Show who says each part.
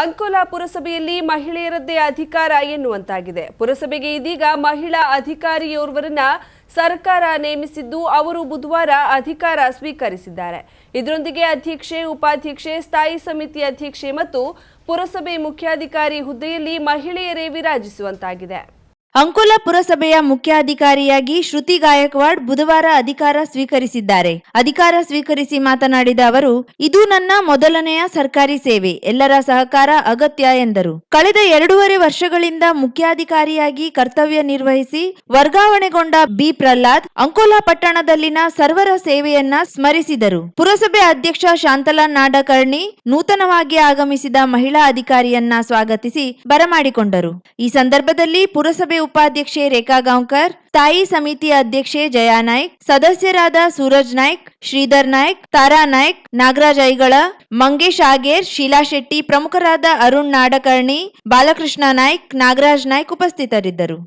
Speaker 1: ಅಂಕೋಲಾ ಪುರಸಭೆಯಲ್ಲಿ ಮಹಿಳೆಯರದ್ದೇ ಅಧಿಕಾರ ಎನ್ನುವಂತಾಗಿದೆ. ಪುರಸಭೆಗೆ ಇದೀಗ ಮಹಿಳಾ ಅಧಿಕಾರಿಯೋರ್ವರನ್ನ ಸರ್ಕಾರ ನೇಮಿಸಿದ್ದು ಅವರು ಬುಧವಾರ ಅಧಿಕಾರ ಸ್ವೀಕರಿಸಿದ್ದಾರೆ. ಇದರೊಂದಿಗೆ ಅಧ್ಯಕ್ಷೆ, ಉಪಾಧ್ಯಕ್ಷೆ, ಸ್ಥಾಯಿ ಸಮಿತಿ ಅಧ್ಯಕ್ಷೆ ಮತ್ತು ಪುರಸಭೆ ಮುಖ್ಯಾಧಿಕಾರಿ ಹುದ್ದೆಯಲ್ಲಿ ಮಹಿಳೆಯರೇ ವಿರಾಜಿಸುವಂತಾಗಿದೆ.
Speaker 2: ಅಂಕೋಲಾ ಪುರಸಭೆಯ ಮುಖ್ಯಾಧಿಕಾರಿಯಾಗಿ ಶ್ರುತಿ ಗಾಯಕ್ವಾಡ್ ಬುಧವಾರ ಅಧಿಕಾರ ಸ್ವೀಕರಿಸಿದ್ದಾರೆ. ಅಧಿಕಾರ ಸ್ವೀಕರಿಸಿ ಮಾತನಾಡಿದ ಅವರು, ಇದು ನನ್ನ ಮೊದಲನೆಯ ಸರ್ಕಾರಿ ಸೇವೆ. ಎಲ್ಲರ ಸಹಕಾರ ಅಗತ್ಯ ಎಂದರು. ಕಳೆದ ಎರಡೂವರೆ ವರ್ಷಗಳಿಂದ ಮುಖ್ಯಾಧಿಕಾರಿಯಾಗಿ ಕರ್ತವ್ಯ ನಿರ್ವಹಿಸಿ ವರ್ಗಾವಣೆಗೊಂಡ ಬಿ. ಪ್ರಹ್ಲಾದ್, ಅಂಕೋಲಾ ಪಟ್ಟಣದಲ್ಲಿನ ಸರ್ವರ ಸೇವೆಯನ್ನ ಸ್ಮರಿಸಿದರು. ಪುರಸಭೆ ಅಧ್ಯಕ್ಷ ಶಾಂತಲಾ ನಾಡಕರ್ಣಿ ನೂತನವಾಗಿ ಆಗಮಿಸಿದ ಮಹಿಳಾ ಅಧಿಕಾರಿಯನ್ನ ಸ್ವಾಗತಿಸಿ ಬರಮಾಡಿಕೊಂಡರು. ಈ ಸಂದರ್ಭದಲ್ಲಿ ಪುರಸಭೆ ಉಪಾಧ್ಯಕ್ಷೆ ರೇಖಾ ಗಾಂವ್ಕರ್, ಸ್ಥಾಯಿ ಸಮಿತಿ ಅಧ್ಯಕ್ಷೆ ಜಯಾ ನಾಯ್ಕ್, ಸದಸ್ಯರಾದ ಸೂರಜ್ ನಾಯ್ಕ್, ಶ್ರೀಧರ್ ನಾಯ್ಕ್, ತಾರಾ ನಾಯ್ಕ್, ನಾಗರಾಜ್ ಐಗಳ, ಮಂಗೇಶ್ ಆಗೇರ್, ಶೀಲಾ ಶೆಟ್ಟಿ ಪ್ರಮುಖರಾದ ಅರುಣ್ ನಾಡಕರ್ಣಿ, ಬಾಲಕೃಷ್ಣ ನಾಯ್ಕ್, ನಾಗರಾಜ್ ನಾಯ್ಕ್ ಉಪಸ್ಥಿತರಿದ್ದರು.